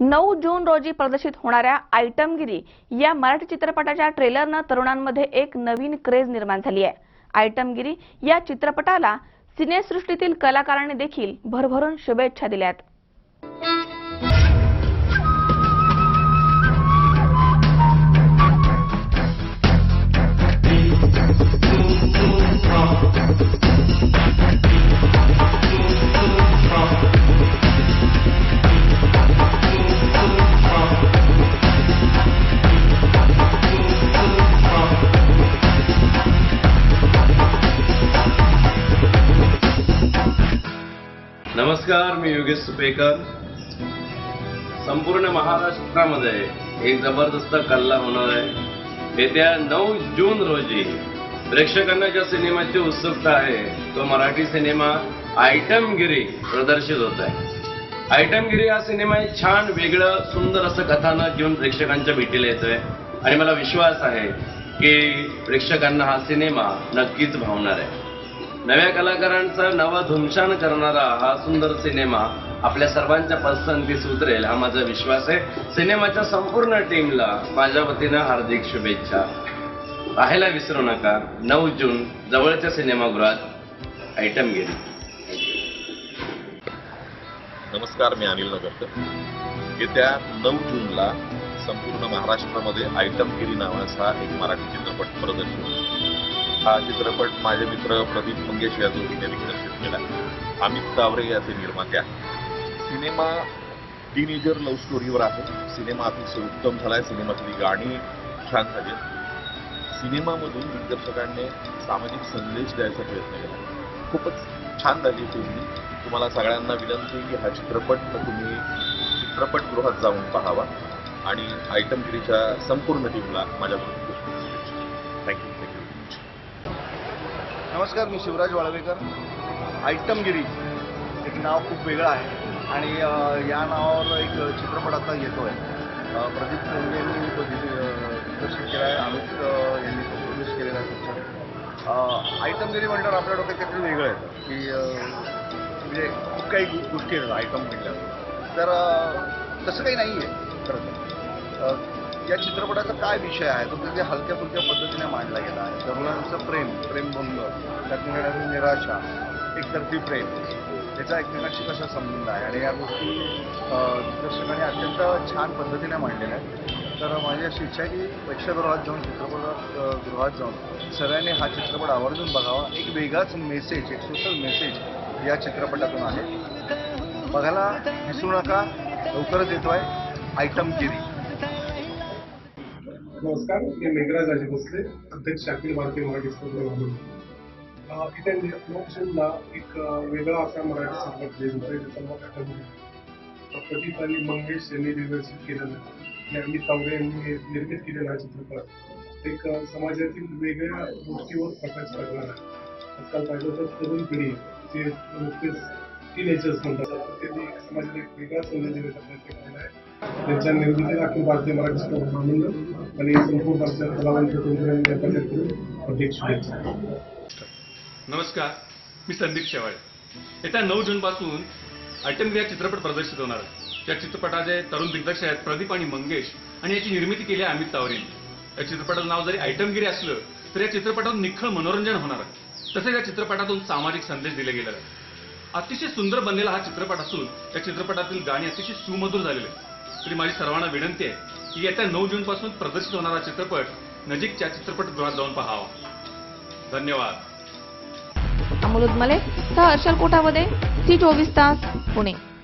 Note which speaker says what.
Speaker 1: नऊ जून रोजी प्रदर्शित होणाऱ्या आयटमगिरी या मराठी चित्रपटाच्या ट्रेलरनं तरुणांमध्ये एक नवीन क्रेज निर्माण झाली आहे. आयटमगिरी या चित्रपटाला सिनेसृष्टीतील कलाकारांनी देखील भरभरून शुभेच्छा दिल्यात
Speaker 2: नमस्कार मी योगेश सुपेकर. संपूर्ण महाराष्ट्रामध्ये एक जबरदस्त कल्ला होणार आहे. येत्या नऊ जून रोजी प्रेक्षकांना ज्या सिनेमाची उत्सुकता आहे तो मराठी सिनेमा आयटमगिरी प्रदर्शित होत आहे. आयटमगिरी हा सिनेमा एक छान वेगळं सुंदर असं कथानक घेऊन प्रेक्षकांच्या भेटीला येतोय. आणि मला विश्वास आहे की प्रेक्षकांना हा सिनेमा नक्कीच भावणार आहे. नव्या कलाकारांचं नवं धुमशान करणारा हा सुंदर सिनेमा आपल्या सर्वांच्या पसंतीस उतरेल हा माझा विश्वास आहे. सिनेमाच्या संपूर्ण टीमला माझ्या वतीनं हार्दिक शुभेच्छा. पाहायला विसरू नका नऊ जून जवळच्या सिनेमागृहात आयटम गेली
Speaker 3: नमस्कार मी अनिल नगरकर. येत्या नऊ जूनला संपूर्ण महाराष्ट्रामध्ये आयटमगिरी नावाचा एक मराठी चित्रपट प्रदर्शित हा चित्रपट माझे मित्र प्रदीप मंगेश या जोडीने दिग्दर्शित केला. अमित तावरे याचे निर्माते आहेत. सिनेमा टीनेजर लव्ह स्टोरीवर आहे. सिनेमा अतिशय उत्तम झालाय. सिनेमातली गाणी छान झाली सिनेमामधून दिग्दर्शकांनी सामाजिक संदेश द्यायचा प्रयत्न केला. खूपच छान झाली तुम्ही तुम्हाला सगळ्यांना विनंती की हा चित्रपट तुम्ही चित्रपटगृहात जाऊन पाहावा. आणि आयटमगिरीच्या संपूर्ण टीमला माझ्याकडून
Speaker 4: नमस्कार मी शिवराज वाळवेकर. आयटमगिरी एक नाव खूप वेगळं आहे. आणि या नावावर एक चित्रपट आता येतो आहे प्रदीप कोंडे यांनी तो दिग्दर्शित केला आहे अमित यांनी तो प्रोड्यूस केलेला आहे पिक्चर आयटमगिरी म्हटल्यावर आपल्या डोक्यात काहीतरी वेगळं आहे. की म्हणजे खूप काही गोष्टी आहेत आयटम म्हटल्यावर तर तसं काही नाही आहे खरं तर. या चित्रपटाचा काय विषय आहे? तो त्याच्या हलक्या फुलक्या पद्धतीने मांडला गेला आहे? तरुणांचं प्रेम प्रेमभंग त्यातून निराशा एकतर्फी प्रेम त्याचा एकमेकांशी कसा संबंध आहे? आणि या गोष्टी दिग्दर्शकाने अत्यंत छान पद्धतीने मांडलेल्या आहेत. तर माझी अशी इच्छा आहे की प्रेक्षागृहात जाऊन चित्रपटात गृहात जाऊन सगळ्यांनी हा चित्रपट आवर्जून बघावा. एक वेगळाच मेसेज एक सोशल मेसेज या चित्रपटातून आहे. बघायला विसरू नका. लवकरच येतो आहे आयटम गिरी.
Speaker 5: नमस्कार मी मेघराज अजय भोसले अध्यक्ष अखिल भारतीय मराठी स्पर्धा इथे लोकशाहीला एक वेगळा असा मराठी चित्रपट रिलीज होतोय ज्याचं प्रदीप आणि मंगेश यांनी दिग्दर्शित केलेलं आणि अमित तावरे यांनी निर्मित केलेला हा चित्रपट. एक समाजातील वेगळ्या गोष्टीवर प्रकाश टाकणार आहे. आजकाल पाहिलं तर तरुण पिढी जे नुकतेच टीनेजर्स म्हणतात. त्यांनी समाजाला एक वेगळा संदेश देण्याचा प्रयत्न केलेला आहे. त्यांच्या अखिल भारतीय मराठी महामंडळ आणि संपूर्ण कलावंत तंत्रज्ञान शुभेच्छा.
Speaker 6: नमस्कार मी संदीप शेवाळे. येत्या नऊ जून पासून आयटमगिरी हा चित्रपट प्रदर्शित होणार आहे. या चित्रपटाचे तरुण दिग्दर्शक आहेत प्रदीप आणि मंगेश आणि याची निर्मिती केली आहे अमित तावरे या चित्रपटाचं नाव जरी आयटमगिरी असलं तर या चित्रपटातून निखळ मनोरंजन होणार आहे. तसेच या चित्रपटातून सामाजिक संदेश दिले गेले आहेत. अतिशय सुंदर बनलेला हा चित्रपट असून या चित्रपटातील गाणी अतिशय सुमधुर झालेले आहेत. तरी माझी सर्वांना विनंती आहे की येत्या नऊ जून पासून प्रदर्शित होणारा चित्रपट नजीकच्या चित्रपटगृहात जाऊन पाहावा. धन्यवाद.
Speaker 1: अमोल उदमले सह हर्षल कोठावदे सी चोवीस तास पुणे.